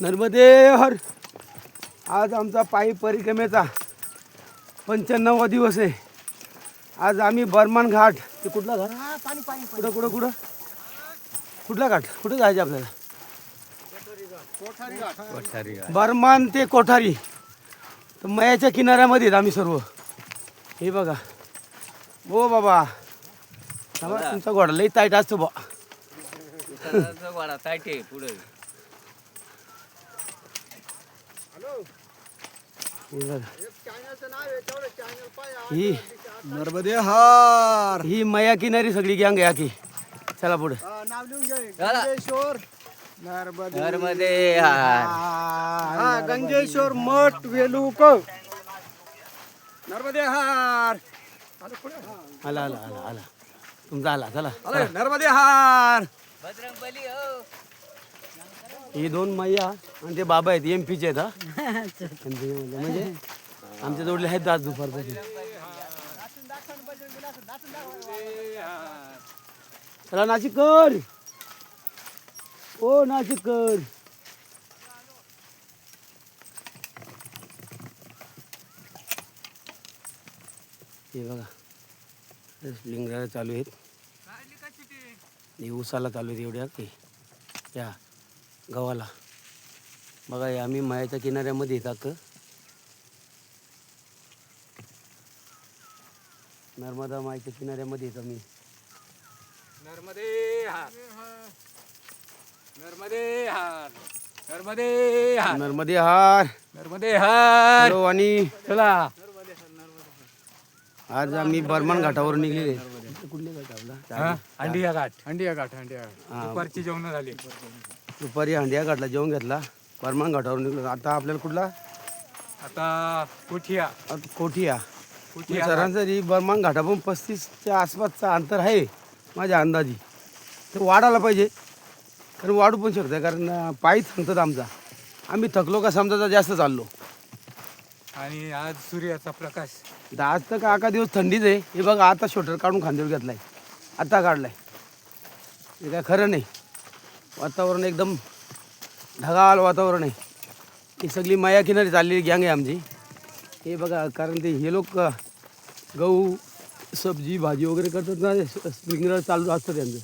नर्मदे हर. आज आमचा पायी परिक्रमेचा पंच्याण्णवा दिवस आहे. आज आम्ही बर्मान घाट ते कुठला घाट? पाणी पाणी कुठं कुठं कुठं? कुठला घाट? कुठं जायचं आपल्याला? बर्मान ते कोठारी. तर मयाच्या किनाऱ्यामध्ये आहेत आम्ही सर्व. हे बघा. हो बाबा. तुमचा घोडा लई ताईट असतो बा. पुढे. हे नर्मदे हार. ही मया किनारी सगळी गँग आहे की चला पुढे. नाव लिहून घे. चला. गंगेश्वर. नर्मदे नर्मदे हार. हा गंगेश्वर मठ वेलूक नर्मदे हार. आलं? आला आला आला तुमचा आला चला. आलं, नर्मदे हार. बजरंग बली हो. ही दोन मैया आणि ते बाबा आहेत एम पीचे आहेत हा. MP मध्ये. म्हणजे आमच्या जोडले आहेत आज दुपारपासून चला नाशिककर ओ नाशिककर हे बघा लिंगराला चालू आहेत. हे उसाला चालू आहेत एवढ्या की या. गव्हाला बघा आम्ही मायाच्या किनाऱ्यामध्ये येतात नर्मदा मायच्या किनाऱ्यामध्ये येतो मी नर्मदे हार. नर्मदे हार. नर्मदे हार. नर्मदे हार. नर्मदे हार. आणि? चला. आज आम्ही बर्मान घाटावर निघलेले. कुठले घाट आपला? अंडिया घाट. अंडिया घाट अंडिया घाट. दुपारची जेवण झाली. दुपारी हंडिया घाटला जेवण घेतला बर्मान घाटावर निघलो. आता आपल्याला कुठला? आता कुठिया. आता कोठिया. कुठिया सरासरी बर्मान घाटापासून पस्तीसच्या आसपासचा अंतर आहे माझ्या अंदाजी. तर वाढायला पाहिजे. कारण वाढू पण शकतं कारण पायी थांबतात आमचा. आम्ही थकलो का समजा जास्त चाललो. आणि आज सूर्याचा प्रकाश. तर आज तर का अका दिवस थंडीच आहे. हे बघा आता शोटर काढून खांद्यावर घेतलाय. आता काढलाय. हे काय खरं नाही. वातावरण एकदम ढगाळ वातावरण आहे. ही सगळी माया किनारी चाललेली गँग आहे आमची. हे बघा कारण ते हे लोक गहू सब्जी भाजी वगैरे करतात ना स्प्रिंगलर चालू असतं त्यांचं.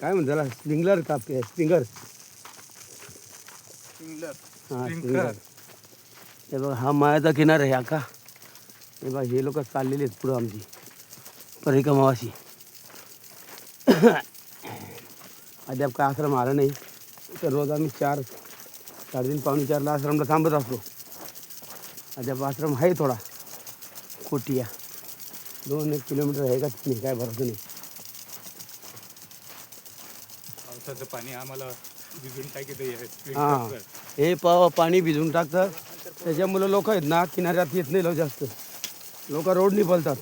काय म्हणतात त्याला? स्प्रिंगलर का स्प्रिंगर हां स्प्रिंगलर हे बघा हा मायाचा किनारा आहे आका हे बघा हे लोक चाललेले आहेत पुढं आमची. परिक्रमावासी अद्याप काय आश्रम आला नाही तर रोज आम्ही चार साडेतीन पावणे चारला आश्रमला थांबत असतो. अद्याप आश्रम आहे थोडा कोटिया दोन एक किलोमीटर आहे का नाही काय भरोसा नाही. पावसाचं पाणी आम्हाला भिजून हां हे पाव पाणी भिजून टाकतं त्याच्यामुळं लोक आहेत ना किनाऱ्यात येत नाही लोक जास्त. लोक रोडनी पळतात.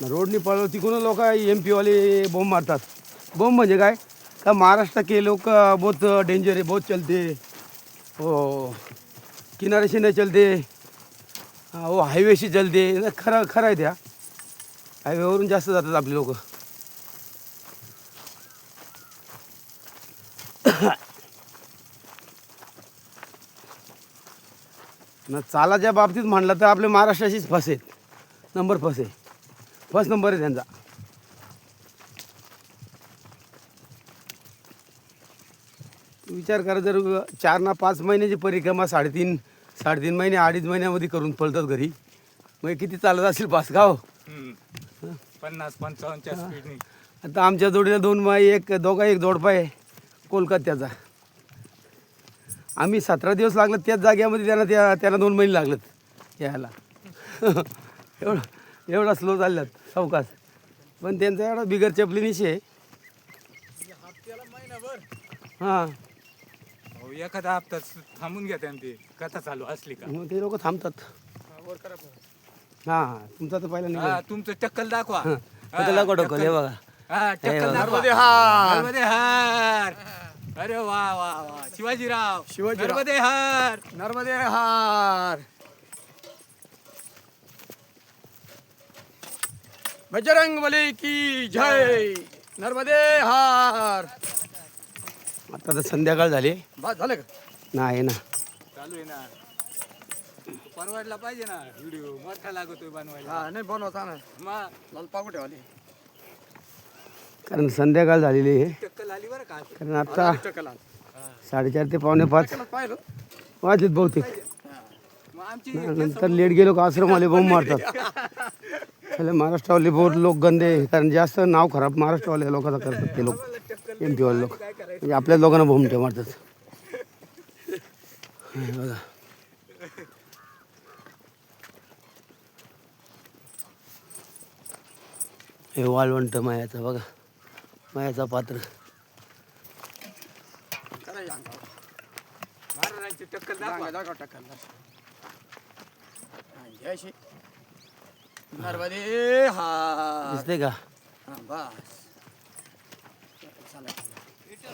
ना रोडनी पळव तिकडून लोक? एम पीवाले बॉम्ब मारतात. बॉम्ब म्हणजे काय? तर महाराष्ट्र के लोक बहुत डेंजर है बहुत चलते. हो किनारे से नहीं चलते हो वो हायवे से चलते खरं खरं आहे त्या. हायवेवरून जास्त जातात आपले लोक. ना चालाच्या बाबतीत म्हणलं तर आपले महाराष्ट्राशीच फस आहेत. नंबर फस आहे. फर्स्ट नंबर आहे त्यांचा. विचार करा जर चार ना पाच महिन्याची परिक्रमा साडेतीन साडेतीन महिने अडीच महिन्यामध्ये करून पळतात घरी. मग किती चालत असेल पाच गाव पन्नास पंचावन्नच्या स्पीडने आता आमच्या जोडीला दोन माई एक दोघा एक जोडपा आहे कोलकात्याचा. आम्ही सतरा दिवस लागलं त्याच जाग्यामध्ये त्यांना त्या त्यांना दोन महिने लागलेत यायला. एवढं एवढा स्लो चालल्यात सावकाश. पण त्यांचा एवढा बिगर चपलीनिशी आहे. हां. अहो, एखादा हप्ता थांबून घ्या त्यांनी. ते कथा चालू असली का? मग ते लोक थांबतात. हां हां तुमचा तर पहिला निघाला. हा तुमचं टक्कल दाखवा. त्याला हे बघा. हा टक्कल दाखवा. नर्मदे हार. नर्मदे हार. अरे वा वा वा. शिवाजीराव. शिवाजीराव. नर्मदे हार. नर्मदे हार. बजरंग बली की जय. नर्मदे हार. आता तर संध्याकाळ झाली. बस झालं का? नाही ना. चालू आहे ना. परवडला पाहिजे ना. व्हिडिओ मोठा लागतोय बनवायला. हा नाही बनवता ना मग लाल वाले. कारण संध्याकाळ झालेली आहे. टक्कल आली बरं का? आज. कारण आता साडेचार ते पावणे पाच. पाहिलं. वाजत बहुतेक. मग आमची नंतर लेट गेलो का आश्रमवाले बोंब मारतात. पहिले महाराष्ट्रावाले बहुत लोक गंदे. कारण जास्त नाव खराब महाराष्ट्रवाले लोकांचं करतात ते लोक. एम पीवाले लोक. म्हणजे आपल्या लोकांना भोमटे मारतात. हे बघा. हे वाळवंट मायाचं बघा. मायाचा पात्र. करायचं अंगावर. महाराजांची टक्कल दाखवा दाखवा दाखवा टक्कल अशी नर्मदे हार दिसते का हा, बस चला.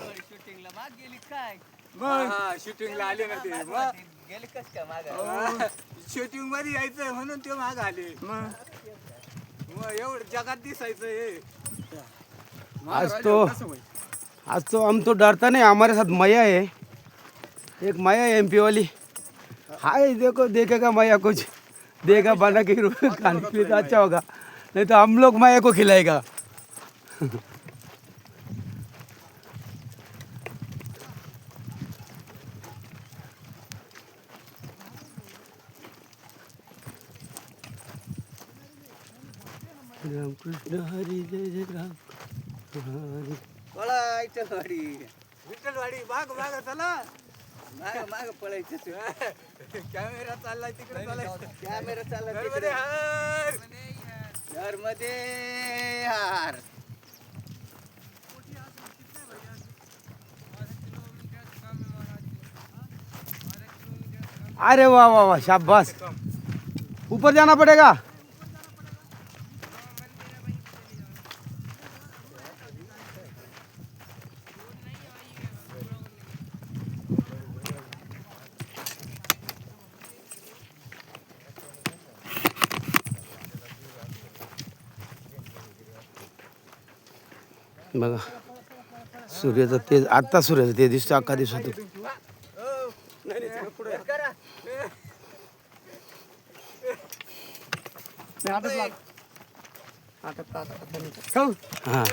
शूटिंगला माग गेली काय? मग? शूटिंगला आले ना ते. मग गेली कस काय माग? शूटिंगमध्ये यायचं म्हणून ते माग आले. मग? मग एवढं जगात दिसायचं हे. आज महाराज तो? आज तो हम तो डरता नहीं हमारे साथ मैया है एक मैया है एमपी वाली. हाय देखो देखेगा मैया कुछ. देगा बना के खाने के लिए तो अच्छा होगा. नहीं तो हम लोग मैया को खिलाएगा. राम कृष्ण हरी जय जय राम हरी। पळायचं वाडी. विठ्ठलवाडी बाग बाग चला. माग माग पळायचं कॅमेरा चाललाय तिकडे चालायचं कॅमेरा चालला नर्मदे हर. नर्मदे हार. अरे वाह वाह वाह शाबाश ऊपर जाना पड़ेगा? बघा. सूर्याचं तेज आत्ता सूर्याचं तेज दिसतो अख्खा दिवसातून हां.